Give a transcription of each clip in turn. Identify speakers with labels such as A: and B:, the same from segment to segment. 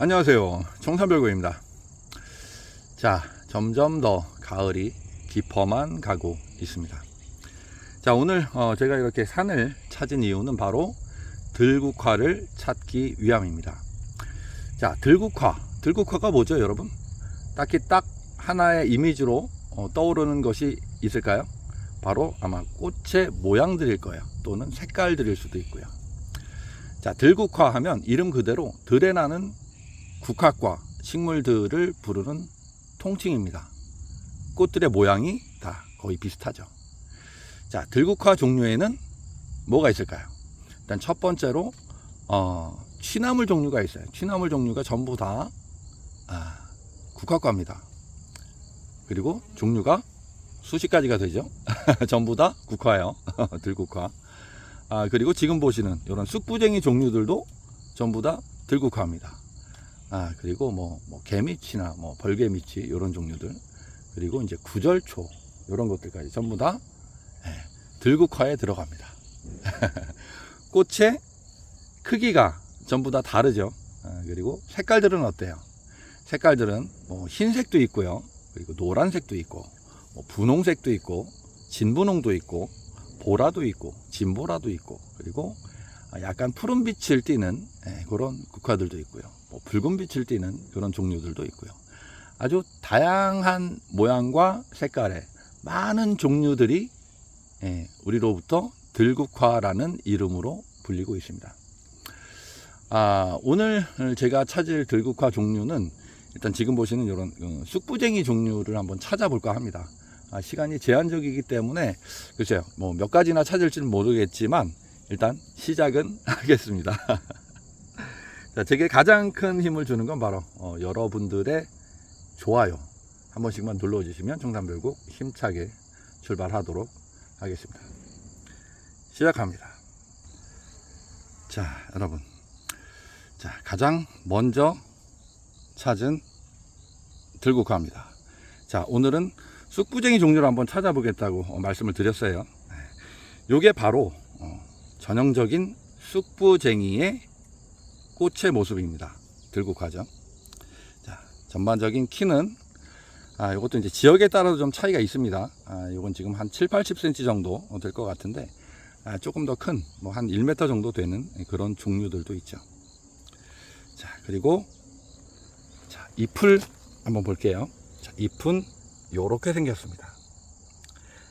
A: 안녕하세요. 청산별고입니다. 자, 점점 더 가을이 깊어만 가고 있습니다. 자, 오늘 어, 제가 이렇게 산을 찾은 이유는 바로 들국화를 찾기 위함입니다. 자, 들국화. 들국화가 뭐죠, 여러분? 딱히 딱 하나의 이미지로 어, 떠오르는 것이 있을까요? 바로 아마 꽃의 모양들일 거예요. 또는 색깔들일 수도 있고요. 자, 들국화 하면 이름 그대로 들에 나는 국화과 식물들을 부르는 통칭입니다. 꽃들의 모양이 다 거의 비슷하죠. 자, 들국화 종류에는 뭐가 있을까요? 일단 첫 번째로 어, 취나물 종류가 있어요. 취나물 종류가 전부 다 아, 국화과입니다. 그리고 종류가 수십 가지가 되죠. 전부 다 국화예요. 들국화. 아, 그리고 지금 보시는 이런 쑥부쟁이 종류들도 전부 다 들국화입니다. 아, 그리고 뭐, 뭐 개미치나 뭐 벌개미치 이런 종류들. 그리고 이제 구절초 이런 것들까지 전부 다 예, 들국화에 들어갑니다. 꽃의 크기가 전부 다 다르죠. 아, 그리고 색깔들은 어때요? 색깔들은 뭐 흰색도 있고요. 그리고 노란색도 있고, 뭐 분홍색도 있고, 진분홍도 있고, 보라도 있고, 진보라도 있고, 그리고 약간 푸른 빛을 띠는 예, 그런 국화들도 있고요. 뭐 붉은 빛을 띠는 그런 종류들도 있고요. 아주 다양한 모양과 색깔의 많은 종류들이 예, 우리로부터 들국화라는 이름으로 불리고 있습니다. 아, 오늘 제가 찾을 들국화 종류는 일단 지금 보시는 이런 어, 쑥부쟁이 종류를 한번 찾아볼까 합니다. 아, 시간이 제한적이기 때문에 글쎄요, 뭐 몇 가지나 찾을지는 모르겠지만 일단 시작은 하겠습니다. 자, 제게 가장 큰 힘을 주는 건 바로 어, 여러분들의 좋아요 한 번씩만 눌러주시면 청산별국 힘차게 출발하도록 하겠습니다. 시작합니다. 자, 여러분. 자, 가장 먼저 찾은 들국화입니다. 자, 오늘은 쑥부쟁이 종류를 한번 찾아보겠다고 어, 말씀을 드렸어요. 네. 요게 바로 어, 전형적인 쑥부쟁이의 꽃의 모습입니다. 들국화죠. 자, 전반적인 키는 아, 이것도 이제 지역에 따라서 좀 차이가 있습니다. 아, 요건 지금 한 7, 80cm 정도 될 것 같은데 아, 조금 더 큰 뭐 한 1m 정도 되는 그런 종류들도 있죠. 자, 그리고 자, 잎을 한번 볼게요. 자, 잎은 요렇게 생겼습니다.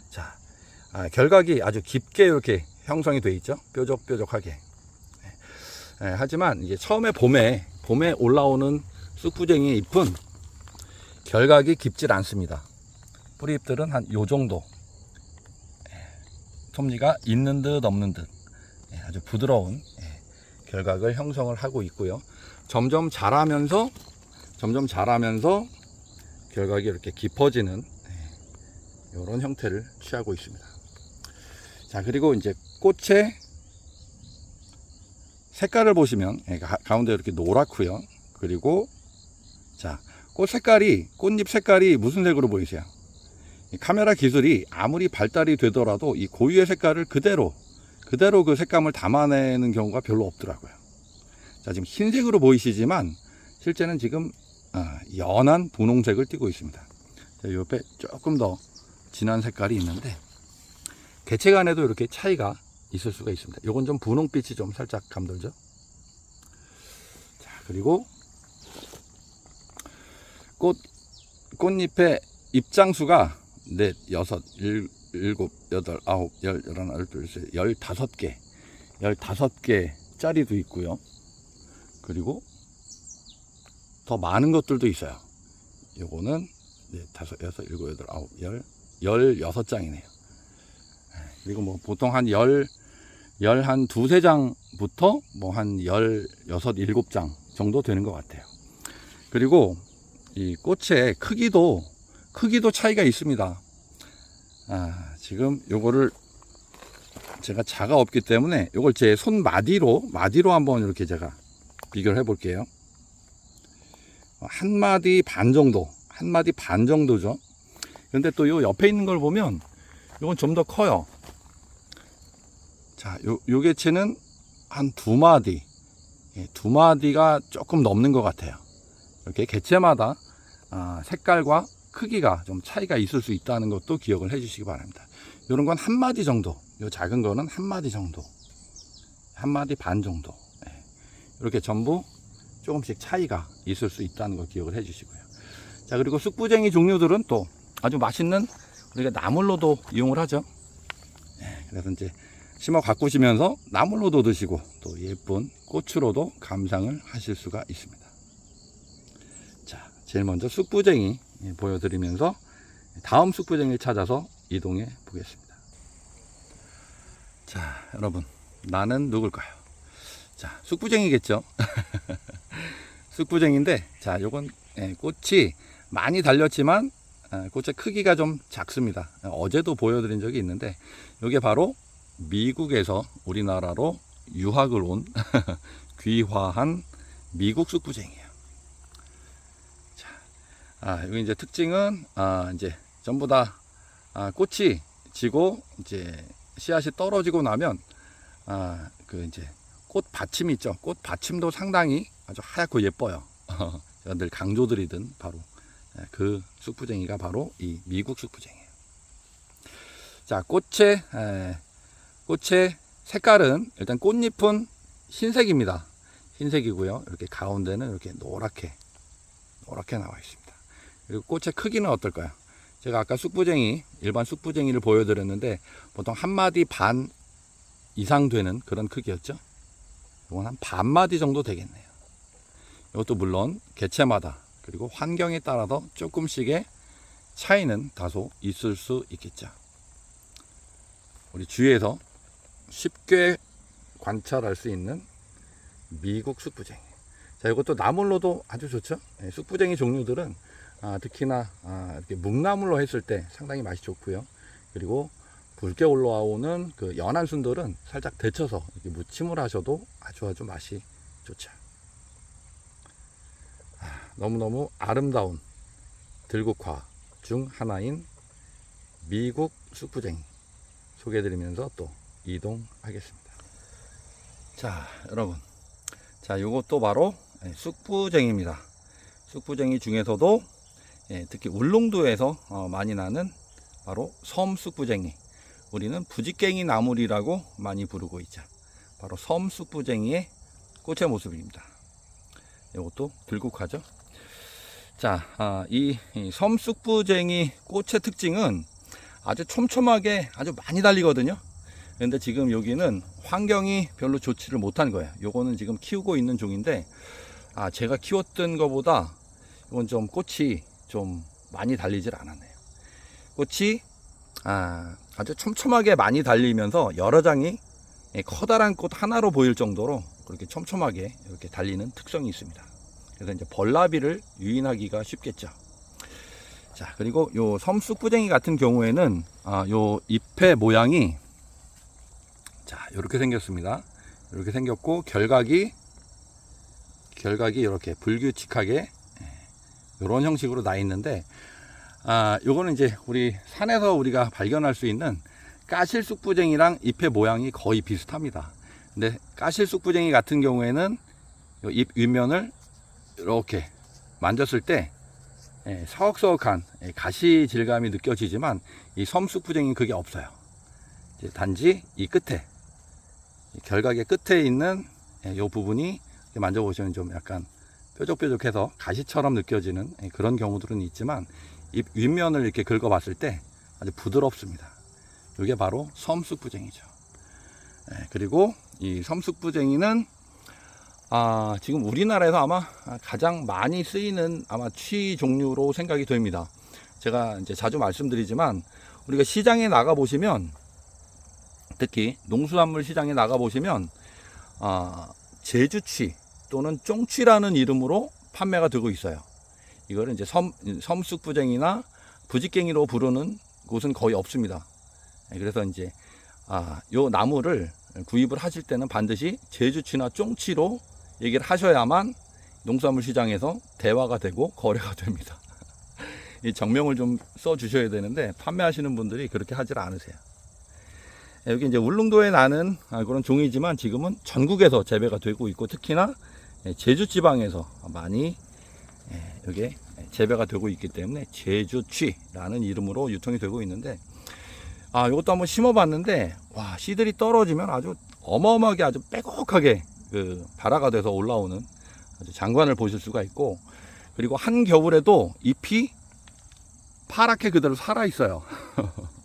A: 자, 아, 결각이 아주 깊게 이렇게 형성이 되어 있죠. 뾰족뾰족하게. 예, 예, 하지만 이제 처음에 봄에 봄에 올라오는 쑥부쟁이 잎은 결각이 깊질 않습니다. 뿌리잎들은 한 요 정도. 예, 톱니가 있는 듯 없는 듯 예, 아주 부드러운 예, 결각을 형성을 하고 있고요. 점점 자라면서 점점 자라면서 결각이 이렇게 깊어지는 이런 형태를 취하고 있습니다. 자 그리고 이제 꽃의 색깔을 보시면 예, 가- 가운데 이렇게 노랗고요. 그리고 자, 꽃 색깔이 꽃잎 색깔이 무슨 색으로 보이세요? 이 카메라 기술이 아무리 발달이 되더라도 이 고유의 색깔을 그대로 그대로 그 색감을 담아내는 경우가 별로 없더라고요. 자, 지금 흰색으로 보이시지만 실제는 지금 아, 연한 분홍색을 띠고 있습니다. 자, 옆에 조금 더 진한 색깔이 있는데 개체 간에도 이렇게 차이가 있을 수가 있습니다. 요건 좀 분홍빛이 좀 살짝 감돌죠. 자, 그리고 꽃 꽃잎의 입장수가 넷, 여섯, 일, 일곱, 여덟, 아홉, 열, 열하나, 열둘, 열셋, 열다섯 개, 열다섯 개 짜리도 있고요. 그리고 더 많은 것들도 있어요. 요거는 네, 다섯, 여섯, 일곱, 여덟, 아홉, 열, 열여섯 장이네요. 그리고 뭐 보통 한 열, 열 한 두세 장부터 뭐 한 열 여섯, 일곱 장 정도 되는 것 같아요. 그리고 이 꽃의 크기도, 크기도 차이가 있습니다. 아, 지금 요거를 제가 자가 없기 때문에 요걸 제 손 마디로, 마디로 한번 이렇게 제가 비교를 해 볼게요. 한 마디 반 정도, 한 마디 반 정도죠. 근데 또 요 옆에 있는 걸 보면 요건 좀 더 커요. 자, 요, 요 개체는 한 두 마디, 예, 두 마디가 조금 넘는 것 같아요. 이렇게 개체마다 아, 색깔과 크기가 좀 차이가 있을 수 있다는 것도 기억을 해주시기 바랍니다. 이런 건 한 마디 정도, 요 작은 거는 한 마디 정도, 한 마디 반 정도. 예, 이렇게 전부 조금씩 차이가 있을 수 있다는 거 기억을 해주시고요. 자 그리고 쑥부쟁이 종류들은 또 아주 맛있는 우리가 나물로도 이용을 하죠. 예, 그래서 이제 심어 가꾸시면서 나물로도 드시고 또 예쁜 꽃으로도 감상을 하실 수가 있습니다. 자, 제일 먼저 쑥부쟁이 예, 보여드리면서 다음 쑥부쟁이를 찾아서 이동해 보겠습니다. 자, 여러분, 나는 누굴까요? 자, 쑥부쟁이겠죠? 쑥부쟁인데, 자, 요건 예, 꽃이 많이 달렸지만 아, 꽃의 크기가 좀 작습니다. 어제도 보여드린 적이 있는데, 이게 바로 미국에서 우리나라로 유학을 온 귀화한 미국 쑥부쟁이에요. 자, 아, 여기 이제 특징은 아, 이제 전부 다 아, 꽃이 지고 이제 씨앗이 떨어지고 나면 아, 그 이제 꽃 받침 있죠. 꽃 받침도 상당히 아주 하얗고 예뻐요. 늘 강조드리던 바로 예, 그 쑥부쟁이가 바로 이 미국 쑥부쟁이에요. 자, 꽃의 에, 꽃의 색깔은 일단 꽃잎은 흰색입니다. 흰색이고요. 이렇게 가운데는 이렇게 노랗게 노랗게 나와 있습니다. 그리고 꽃의 크기는 어떨까요? 제가 아까 쑥부쟁이 일반 쑥부쟁이를 보여드렸는데 보통 한 마디 반 이상 되는 그런 크기였죠. 이건 한 반마디 정도 되겠네요. 이것도 물론 개체마다 그리고 환경에 따라서 조금씩의 차이는 다소 있을 수 있겠죠. 우리 주위에서 쉽게 관찰할 수 있는 미국 쑥부쟁이. 자, 이것도 나물로도 아주 좋죠. 예, 쑥부쟁이 종류들은 아, 특히나 아, 이렇게 묵나물로 했을 때 상당히 맛이 좋고요. 그리고 붉게 올라오는 그 연한 순들은 살짝 데쳐서 이렇게 무침을 하셔도 아주 아주 맛이 좋죠. 아, 너무너무 아름다운 들국화 중 하나인 미국 쑥부쟁이 소개해드리면서 또 이동하겠습니다. 자, 여러분. 자, 요것도 바로 예, 쑥부쟁이입니다. 쑥부쟁이 중에서도 예, 특히 울릉도에서 어, 많이 나는 바로 섬쑥부쟁이. 우리는 부지깽이 나물이라고 많이 부르고 있죠. 바로 섬쑥부쟁이의 꽃의 모습입니다. 이것도 들국화죠. 자, 아, 이, 이 섬쑥부쟁이 꽃의 특징은 아주 촘촘하게 아주 많이 달리거든요. 근데 지금 여기는 환경이 별로 좋지를 못한 거예요. 요거는 지금 키우고 있는 종인데, 아, 제가 키웠던 것보다 이건 좀 꽃이 좀 많이 달리질 않았네요. 꽃이, 아, 아주 촘촘하게 많이 달리면서 여러 장이 예, 커다란 꽃 하나로 보일 정도로 그렇게 촘촘하게 이렇게 달리는 특성이 있습니다. 그래서 이제 벌나비를 유인하기가 쉽겠죠. 자, 그리고 요 섬쑥부쟁이 같은 경우에는 아, 요 잎의 모양이 자, 이렇게 생겼습니다. 이렇게 생겼고 결각이 결각이 이렇게 불규칙하게 이런 형식으로 나 있는데 아, 요거는 이제 우리 산에서 우리가 발견할 수 있는 까실 쑥부쟁이랑 잎의 모양이 거의 비슷합니다. 근데 까실 쑥부쟁이 같은 경우에는 요잎 윗면을 이렇게 만졌을 때 예, 서걱서걱한 예, 가시 질감이 느껴지지만 이 섬쑥부쟁이 그게 없어요. 단지 이 끝에 이 결각의 끝에 있는 예, 요 부분이 만져보시면 좀 약간 뾰족뾰족해서 가시처럼 느껴지는 예, 그런 경우들은 있지만 이 윗면을 이렇게 긁어봤을 때 아주 부드럽습니다. 이게 바로 섬쑥부쟁이죠. 예, 그리고 이 섬쑥부쟁이는 아, 지금 우리나라에서 아마 가장 많이 쓰이는 아마 취 종류로 생각이 됩니다. 제가 이제 자주 말씀드리지만 우리가 시장에 나가 보시면 특히 농수산물 시장에 나가 보시면 아, 제주취 또는 쫑취라는 이름으로 판매가 되고 있어요. 이거를 이제 섬, 섬쑥부쟁이나 부지깽이로 부르는 곳은 거의 없습니다. 예, 그래서 이제 아, 요 나무를 구입을 하실 때는 반드시 제주취나 쫑취로 얘기를 하셔야만 농수산물 시장에서 대화가 되고 거래가 됩니다. 이 정명을 좀 써 주셔야 되는데 판매하시는 분들이 그렇게 하질 않으세요. 여기 이제 울릉도에 나는 아, 그런 종이지만 지금은 전국에서 재배가 되고 있고 특히나 예, 제주 지방에서 많이 예, 이게 재배가 되고 있기 때문에 제주취라는 이름으로 유통이 되고 있는데 아 이것도 한번 심어봤는데 와 씨들이 떨어지면 아주 어마어마하게 아주 빼곡하게 그 발화가 돼서 올라오는 아주 장관을 보실 수가 있고 그리고 한 겨울에도 잎이 파랗게 그대로 살아 있어요.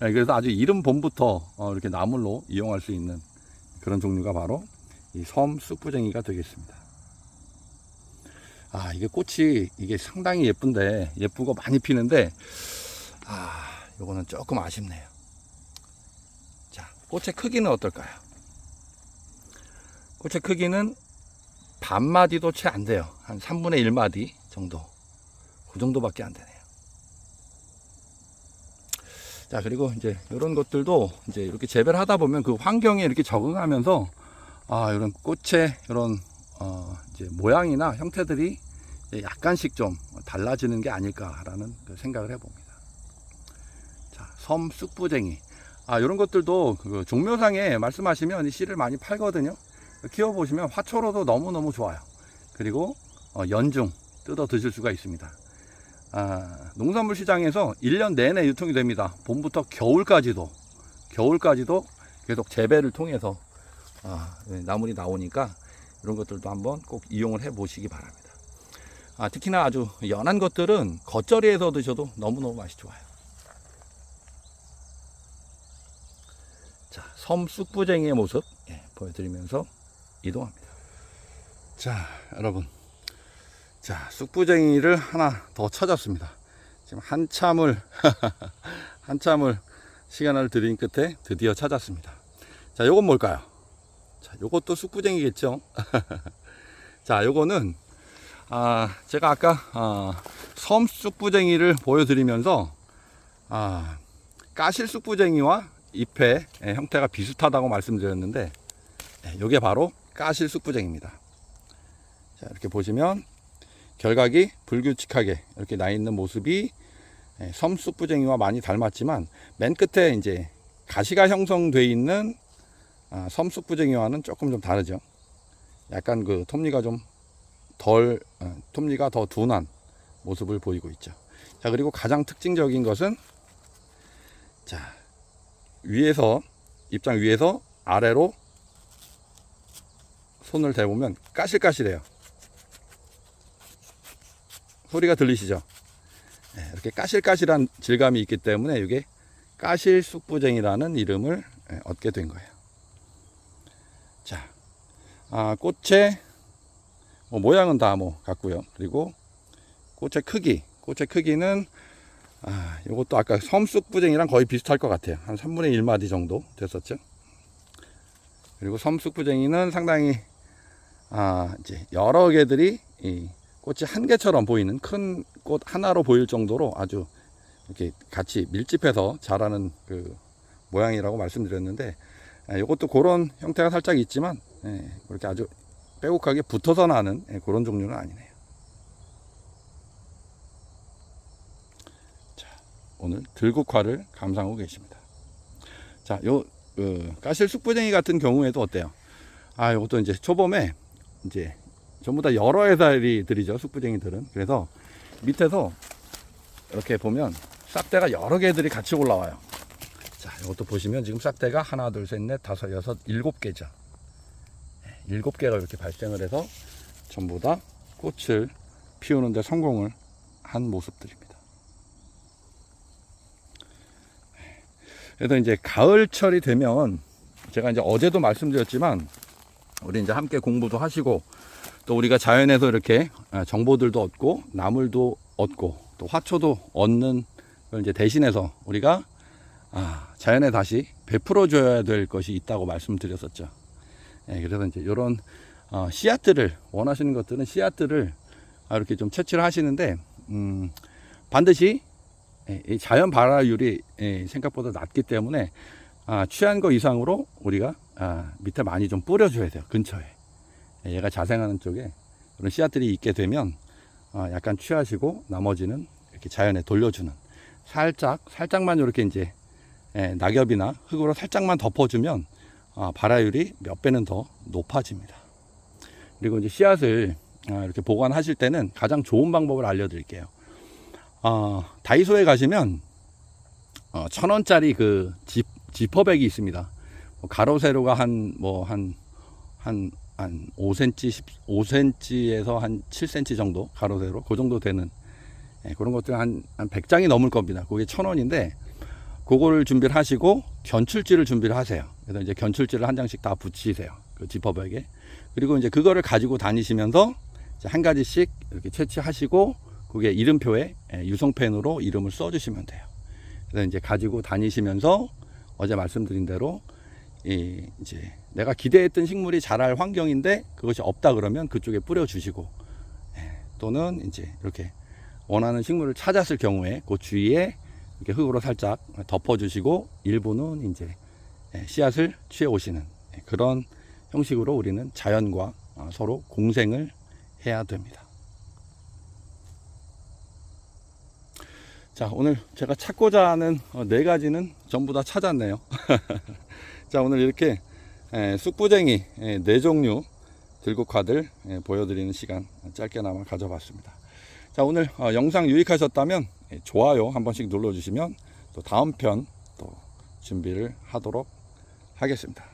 A: 네, 그래서 아주 이름 봄부터 어, 이렇게 나물로 이용할 수 있는 그런 종류가 바로 이 섬 쑥부쟁이가 되겠습니다. 아 이게 꽃이 이게 상당히 예쁜데 예쁘고 많이 피는데 아 요거는 조금 아쉽네요. 자 꽃의 크기는 어떨까요? 꽃의 크기는 반마디도 채 안 돼요. 한 3분의 1마디 정도. 그 정도밖에 안 되네요. 자, 그리고 이제 이런 것들도 이제 이렇게 재배를 하다 보면 그 환경에 이렇게 적응하면서 아, 이런 꽃의 이런 어, 이제 모양이나 형태들이 약간씩 좀 달라지는 게 아닐까라는 그 생각을 해봅니다. 자, 섬 쑥부쟁이. 아, 이런 것들도 그 종묘상에 말씀하시면 이 씨를 많이 팔거든요. 키워보시면 화초로도 너무너무 좋아요. 그리고 어, 연중 뜯어 드실 수가 있습니다. 아, 농산물 시장에서 1년 내내 유통이 됩니다. 봄부터 겨울까지도 겨울까지도 계속 재배를 통해서 아, 네, 나물이 나오니까 이런 것들도 한번 꼭 이용을 해 보시기 바랍니다. 아, 특히나 아주 연한 것들은 겉절이에서 드셔도 너무너무 맛이 좋아요. 자, 섬 쑥부쟁이의 모습 예, 보여드리면서 이동합니다. 자, 여러분. 자, 쑥부쟁이를 하나 더 찾았습니다. 지금 한참을, 한참을 시간을 들인 끝에 드디어 찾았습니다. 자, 요건 뭘까요? 자, 요것도 쑥부쟁이겠죠? 자, 요거는, 아, 제가 아까, 아, 섬 쑥부쟁이를 보여드리면서, 아, 까실 쑥부쟁이와 잎의 예, 형태가 비슷하다고 말씀드렸는데, 이게 바로 까실 쑥부쟁입니다. 자, 이렇게 보시면 결각이 불규칙하게 이렇게 나 있는 모습이 예, 섬 쑥부쟁이와 많이 닮았지만 맨 끝에 이제 가시가 형성돼 있는 아, 섬 쑥부쟁이와는 조금 좀 다르죠. 약간 그 톱니가 좀 덜, 어, 톱니가 더 둔한 모습을 보이고 있죠. 자, 그리고 가장 특징적인 것은 자, 위에서 입장 위에서 아래로 손을 대보면 까실까실해요. 소리가 들리시죠? 네, 이렇게 까실까실한 질감이 있기 때문에 이게 까실 쑥부쟁이라는 이름을 예, 얻게 된 거예요. 자, 아, 꽃의 뭐 모양은 다 뭐 같고요. 그리고 꽃의 크기, 꽃의 크기는 아, 이것도 아까 섬쑥부쟁이랑 거의 비슷할 것 같아요. 한 3분의 1마디 정도 됐었죠. 그리고 섬쑥부쟁이는 상당히 아, 이제 여러 개들이 이 꽃이 한 개처럼 보이는 큰 꽃 하나로 보일 정도로 아주 이렇게 같이 밀집해서 자라는 그 모양이라고 말씀드렸는데 아, 이것도 그런 형태가 살짝 있지만 예, 그렇게 아주 빼곡하게 붙어서 나는 예, 그런 종류는 아니네요. 자, 오늘 들국화를 감상하고 계십니다. 자, 요 그, 까실 쑥부쟁이 같은 경우에도 어때요? 아, 이것도 이제 초봄에 이제 전부 다 여러 해살이들이죠 쑥부쟁이들은. 그래서 밑에서 이렇게 보면 싹대가 여러 개들이 같이 올라와요. 자 이것도 보시면 지금 싹대가 하나 둘셋넷 다섯 여섯 일곱 개죠. 네, 일곱 개가 이렇게 발생을 해서 전부 다 꽃을 피우는데 성공을 한 모습들입니다. 네, 그래서 이제 가을철이 되면 제가 이제 어제도 말씀드렸지만 우리 이제 함께 공부도 하시고 또 우리가 자연에서 이렇게 아, 정보들도 얻고 나물도 얻고 또 화초도 얻는 걸 이제 대신해서 우리가 아, 자연에 다시 베풀어 줘야 될 것이 있다고 말씀드렸었죠. 예, 그래서 이제 이런 어, 씨앗들을 원하시는 것들은 씨앗들을 아, 이렇게 좀 채취를 하시는데 음, 반드시 예, 이 자연 발화율이 예, 생각보다 낮기 때문에 아, 취한 거 이상으로 우리가 아, 밑에 많이 좀 뿌려줘야 돼요 근처에. 얘가 자생하는 쪽에 그런 씨앗들이 있게 되면 어, 약간 취하시고 나머지는 이렇게 자연에 돌려주는 살짝 살짝만 이렇게 이제 예, 낙엽이나 흙으로 살짝만 덮어주면 어, 발화율이 몇 배는 더 높아집니다. 그리고 이제 씨앗을 아, 이렇게 보관하실 때는 가장 좋은 방법을 알려드릴게요. 어, 다이소에 가시면 어, 천 원짜리 그 지, 지퍼백이 있습니다. 뭐 가로 세로가 한 뭐 한 한 한 5cm, 10, 5cm에서 한 7cm 정도 가로 세로 그 정도 되는 예, 그런 것들 한, 한 100장이 넘을 겁니다. 그게 천 원인데 그거를 준비를 하시고 견출지를 준비를 하세요. 그래서 이제 견출지를 한 장씩 다 붙이세요. 그 지퍼백에. 그리고 이제 그거를 가지고 다니시면서 이제 한 가지씩 이렇게 채취하시고 그게 이름표에 예, 유성펜으로 이름을 써주시면 돼요. 그래서 이제 가지고 다니시면서 어제 말씀드린 대로 이 이제 내가 기대했던 식물이 자랄 환경인데 그것이 없다 그러면 그쪽에 뿌려주시고 예, 또는 이제 이렇게 원하는 식물을 찾았을 경우에 그 주위에 이렇게 흙으로 살짝 덮어주시고 일부는 이제 예, 씨앗을 취해 오시는 예, 그런 형식으로 우리는 자연과 어, 서로 공생을 해야 됩니다. 자, 오늘 제가 찾고자 하는 어, 네 가지는 전부 다 찾았네요. 자, 오늘 이렇게 에, 쑥부쟁이 에, 네 종류 들국화들 에, 보여드리는 시간 짧게나마 가져봤습니다. 자, 오늘 어, 영상 유익하셨다면 예, 좋아요 한 번씩 눌러주시면 또 다음 편 또 준비를 하도록 하겠습니다.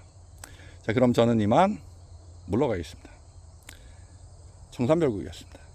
A: 자, 그럼 저는 이만 물러가겠습니다. 청산별국이었습니다.